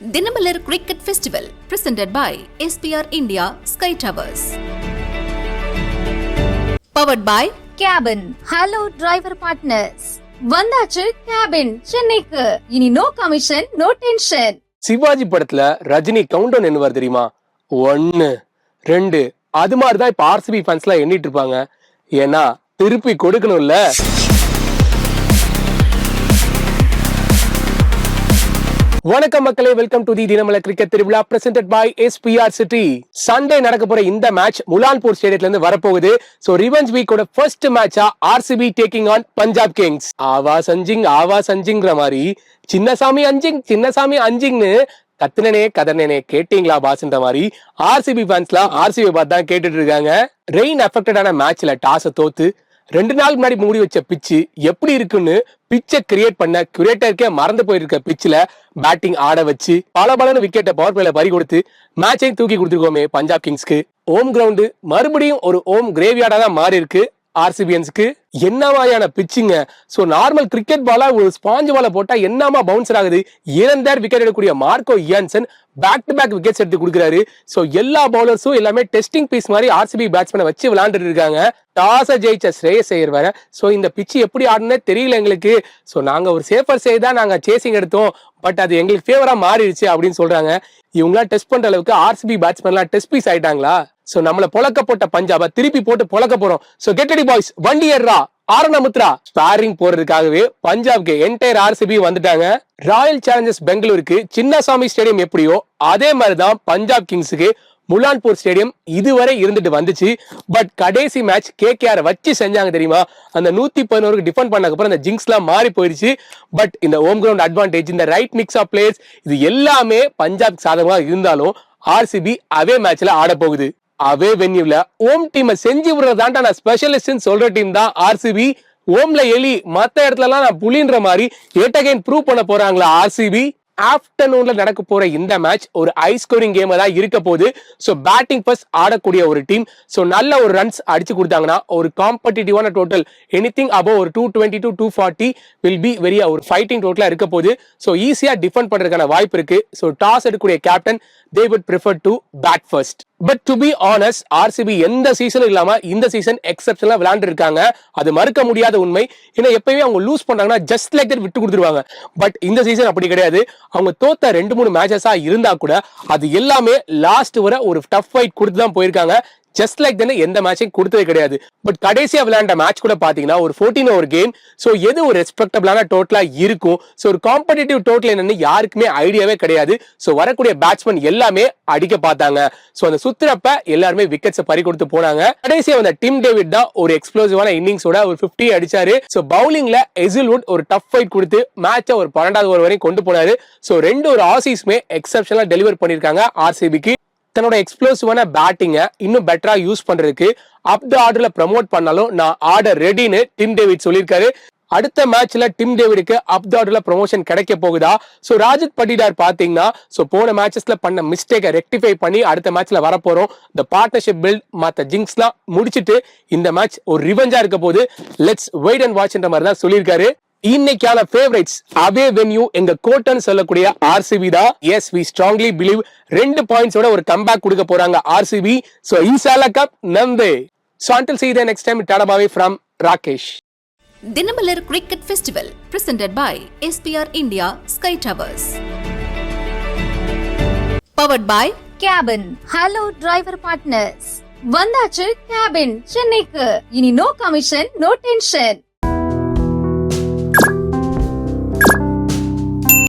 Dinamalar cricket festival presented by SPR India sky towers powered by cabin hello driver partners வந்தாச்சு cabin சென்னைக்கு. இனி no commission no tension Sivaji படத்துல Rajini countdown என்னவார் தெரியுமா? ஒன்னு ரெண்டு அது மாதிரிதான் இப்ப ஆர்சிபி ஃபேன்ஸ் எல்லாம் எண்ணிட்டு இருப்பாங்க. ஏன்னா திருப்பி கொடுக்கணும்ல. வணக்கம் மக்களே welcome to the Dinamalar cricket திருவிழா presented by SPR city Sunday நடக்க போற இந்த மேட்ச் முலான்பூர் ஸ்டேடியத்துல இருந்து வரப்போகுது. சோ ரிவெஞ்ச் வீக்கோட ஃபர்ஸ்ட் மேட்சா RCB taking on Punjab Kings ஆவா சஞ்சிங் ஆவா சஞ்சிங்கிற மாதிரி. சின்னசாமி அஞ்சிங் சின்னசாமி அஞ்சிங்னு கத்துனனே கதனனே கேட்டீங்களா பாஸ்ன்ற மாதிரி? ஆர்சிபி ஃபேன்ஸ்லாம் ஆர்சிபி பார்த்து தான் கேட்டுட்டு இருக்காங்க. ரெயின் அஃபெக்டடான மேட்ச்ல டாஸை தோத்து ரெண்டு நாள் முன்னாடி மூடி வச்ச பிச்சு எப்படி இருக்குன்னு பிச்சை கிரியேட் பண்ண கிரியேட்டருக்கே மறந்து போயிருக்க பிச்சில் பேட்டிங் ஆட வச்சு பல பலன்னு விக்கெட்டை பவர் பிளேல பறி கொடுத்து மேட்சையும் தூக்கி கொடுத்துருக்கோமே பஞ்சாப் கிங்ஸ்க்கு ஹோம் கிரவுண்டு மறுபடியும் ஒரு ஹோம் கிரேவியார்டாக தான் மாறி இருக்கு ஆர்சிபியன்ஸ்க்கு என்ன மாதிரியான பிச்சுங்க ஸோ நார்மல் கிரிக்கெட் பாலா ஒரு ஸ்பாஞ்ச் பாலை போட்டால் என்னமா பவுன்சர் ஆகுது? இறந்தார் விக்கெட் எடுக்கக்கூடிய Marco Jansen back to back wickets எடுத்து கொடுக்குறாரு. ஸோ எல்லா பவுலர்ஸும் எல்லாமே டெஸ்டிங் பீஸ் மாதிரி ஆர்சிபி பேட்ஸ்மேனை வச்சு விளையாண்டுட்டு இருக்காங்க. டாஸை ஜெயிச்ச ஸ்ரேயஸ் ஐயர் வேற. ஸோ இந்த பிச்சு எப்படி ஆடுனே தெரியல எங்களுக்கு. ஸோ நாங்கள் ஒரு சேஃபர் சைடு தான் நாங்கள் சேசிங் எடுத்தோம். பட் அது எங்களுக்கு ஃபேவராக மாறிடுச்சு அப்படின்னு சொல்கிறாங்க இவங்களாம் டெஸ்ட் பண்ணுற அளவுக்கு ஆர்சிபி பேட்ஸ்மேன்லாம் டெஸ்ட் பீஸ் ஆயிட்டாங்களா? சோ நம்மள புழக்க போட்ட பஞ்சாப திருப்பி போட்டு புழக்க போறோம். சோ கெட்டடி பாய்ஸ் வண்டி ஏறா ஆரணமுத்ரா ஸ்பாரிங் போறதுக்காகவே பஞ்சாப்க்கு என்டையர் ஆர்சிபி வந்துட்டாங்க. ராயல் சேலஞ்சர்ஸ் பெங்களூருக்கு சின்னசாமி ஸ்டேடியம் எப்படியோ அதே மாதிரிதான் பஞ்சாப் கிங்ஸுக்கு முலான்பூர் ஸ்டேடியம் இதுவரை இருந்துட்டு வந்துச்சு. பட் கடைசி மேட்ச் கேகேஆர் வச்சு செஞ்சாங்க தெரியுமா? அந்த நூத்தி பதினோருக்கு டிஃபெண்ட் பண்ணக்கப்புறம் அந்த ஜிங்ஸ் எல்லாம் மாறி போயிடுச்சு. பட் இந்த ஹோம் கிரவுண்ட் அட்வான்டேஜ் இந்த ரைட் மிக்ஸ் ஆஃப் பிளேயர்ஸ் இது எல்லாமே பஞ்சாப் சாதகமாக இருந்தாலும் ஆர்சிபி அவே மேட்ச்ல ஆட போகுது. அவே வென்யூல ஓம் டீமை செஞ்சு விடுறதாண்டா நான் ஸ்பெஷலிஸ்ட் சொல்ற டீம் தான் ஆர்சிபி ஓம்ல எலி மத்த இடத்துல எல்லாம் நான் புலின்ற மாதிரி ஏட் அகைன் ப்ரூவ் பண்ண போறாங்களா ஆர்சிபி ஆஃப்டர்நூன்ல நடக்க போற இந்த மேட்ச் ஒரு ஹை ஸ்கோரிங் கேம் தான் இருக்க போது ஸோ பேட்டிங் ஃபர்ஸ்ட் ஆடக்கூடிய ஒரு டீம் ஸோ நல்ல ஒரு ரன்ஸ் அடிச்சு கொடுத்தாங்கன்னா ஒரு காம்படிட்டிவான டோட்டல் எனி திங் அபவ் ஒரு two twenty to two forty will be very ஒரு ஃபைட்டிங் டோட்டலாக இருக்க போது ஸோ ஈஸியாக டிஃபெண்ட் பண்ணுறதுக்கான வாய்ப்பு இருக்கு. ஸோ டாஸ் எடுக்கக்கூடிய captain they would prefer to bat first but to be honest RCB எந்த சீசனும் இல்லாம இந்த சீசன் எக்ஸப்ஷனா விளையாண்டு இருக்காங்க அது மறுக்க முடியாத உண்மை. ஏன்னா எப்பயுமே அவங்க லூஸ் பண்ணாங்கன்னா ஜஸ்ட் லைக் தட் விட்டு கொடுத்துருவாங்க. பட் இந்த சீசன் அப்படி கிடையாது. அவங்க தோத்த ரெண்டு மூணு மேட்சஸா இருந்தா கூட அது எல்லாமே லாஸ்ட் வரை ஒரு டஃப் ஃபைட் கொடுத்து தான் போயிருக்காங்க. ஜஸ்ட் லைக் தானே எந்த மேட்சையும் கொடுத்தது கிடையாது. பட் கடைசியா விளையாண்ட மேட்ச் கூட பாத்தீங்கன்னா ஒரு ஃபோர்டீன் ஓவர் கேம் ஸோ எது ஒரு ரெஸ்பெக்டபிளான டோட்டலா இருக்கும்? ஸோ ஒரு காம்படிட்டிவ் டோட்டல் என்னன்னு யாருக்குமே ஐடியாவே கிடையாது. ஸோ வரக்கூடிய பேட்ஸ்மேன் எல்லாமே அடிக்க பார்த்தாங்க. ஸோ அந்த சுத்துறப்ப எல்லாருமே விக்கெட்ஸை பறி கொடுத்து போனாங்க. கடைசியா வந்த டிம் டேவிட் தான் ஒரு எக்ஸ்ப்ளோசிவான இன்னிங்ஸோட ஒரு பிப்டி அடிச்சாரு. ஸோ பவுலிங்ல எசில்வுட் ஒரு டஃப் ஃபைட் கொடுத்து மேட்சை ஒரு பன்னெண்டாவது ஓவர் வரையும் கொண்டு போனாரு. ஸோ ரெண்டு ஒரு ஆசிஸுமே எக்ஸப்ஷனலா டெலிவர் பண்ணியிருக்காங்க ஆர்சிபிக்கு தன்னோட எக்ஸ்ப்ளோசிவான பேட்டிங்கை இன்னும் பெட்டரா யூஸ் பண்ணுறதுக்கு அப் த ஆர்டரில் ப்ரமோட் பண்ணாலும் நான் ஆர்டர் ரெடின்னு டிம் டேவிட் சொல்லியிருக்காரு. அடுத்த மேட்ச்ல டிம் டேவிடுக்கு அப் த ஆர்டர்ல ப்ரொமோஷன் கிடைக்க போகுதா? சோ ராஜத் பட்டிடார் பாத்தீங்கன்னா சோ போன மேட்சஸ்ல பண்ண மிஸ்டேக்கை ரெக்டிஃபை பண்ணி அடுத்த மேட்ச்ல வரப்போறோம். இந்த பார்ட்னர்ஷிப் பில்ட் மத்த ஜிங்ஸ்லாம் முடிச்சிட்டு இந்த மேட்ச் ஒரு ரிவெஞ்சா இருக்க போது லெட்ஸ் வெயிட் அண்ட் வாட்ச்ன்ற மாதிரி தான் சொல்லியிருக்காரு. இன்னைக்கான ஃபேவரட்ஸ் அவே வென்யூ எங்க கோட்டன் சொல்லக்கூடிய ஆர்சிபி தான். எஸ் வி ஸ்ட்ராங்லி பிலீவ் ரெண்டு பாயிண்ட்ஸோட ஒரு கம்பேக் கொடுக்க போறாங்க ஆர்சிபி சோ இன்சாலா cup நம்பே. So until see next time next டாடாபாவே from Rakesh Dinamalar cricket festival presented by SPR India sky towers powered by cabin hello driver partners வந்தாச்சு cabin சென்னைக்கு. இனி no commission no tension